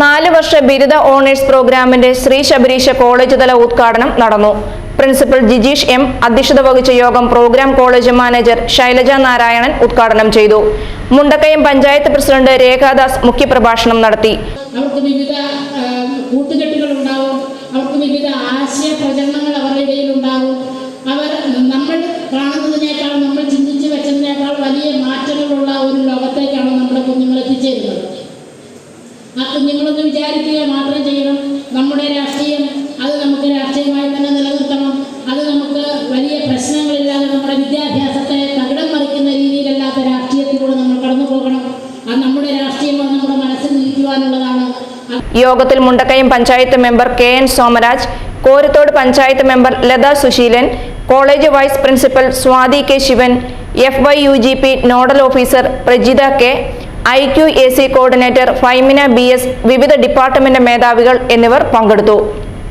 നാല് വർഷ ബിരുദ ഓണേഴ്സ് പ്രോഗ്രാമിന്റെ ശ്രീ ശബരീശ കോളേജ് തല ഉദ്ഘാടനം നടന്നു. പ്രിൻസിപ്പൽ ജിജീഷ് എം അധ്യക്ഷത വഹിച്ച യോഗം program college manager Shailaja Narayanan ഉദ്ഘാടനം ചെയ്തു. മുണ്ടക്കയം പഞ്ചായത്ത് പ്രസിഡന്റ് രേഖാദാസ് മുഖ്യപ്രഭാഷണം നടത്തി. അവർക്ക് വിവിധ കൂട്ടുകെട്ടുകൾ ഉണ്ടാവും. അവർക്ക് വിവിധ ആശയ പ്രചരണങ്ങൾ ഉണ്ടാവും. അവർ നമ്മൾ കാണുന്നതിനേക്കാൾ നമ്മൾ ചിന്തിച്ചു വെച്ചതിനേക്കാൾ വലിയ മാറ്റങ്ങളുള്ള ഒരു ലോകത്തേക്കാണ് ആ കുഞ്ഞുങ്ങളൊന്ന് വിചാരിക്കുക മാത്രം ചെയ്യണം. നമ്മുടെ രാഷ്ട്രീയം അത് നമുക്ക് രാഷ്ട്രീയമായി തന്നെ നിലനിർത്തണം. അത് നമുക്ക് വലിയ പ്രശ്നങ്ങളില്ലാതെ നമ്മുടെ വിദ്യാഭ്യാസത്തെ തകിടം മറിക്കുന്ന രീതിയിലല്ലാത്ത രാഷ്ട്രീയത്തിലൂടെ നമ്മൾ കടന്നു പോകണം. അത് നമ്മുടെ രാഷ്ട്രീയം നമ്മുടെ മനസ്സിൽ നിൽക്കുവാനുള്ളതാണ്. യോഗത്തിൽ Mundakayam panchayat member K N Somaraj Korathodu panchayat member Latha Susheelan college vice principal Swathi K Sivan F Y U G P nodal officer Prajitha K I Q A C coordinator Faimina B S വിവിധ department മേധാവികൾ എന്നിവർ പങ്കെടുത്തു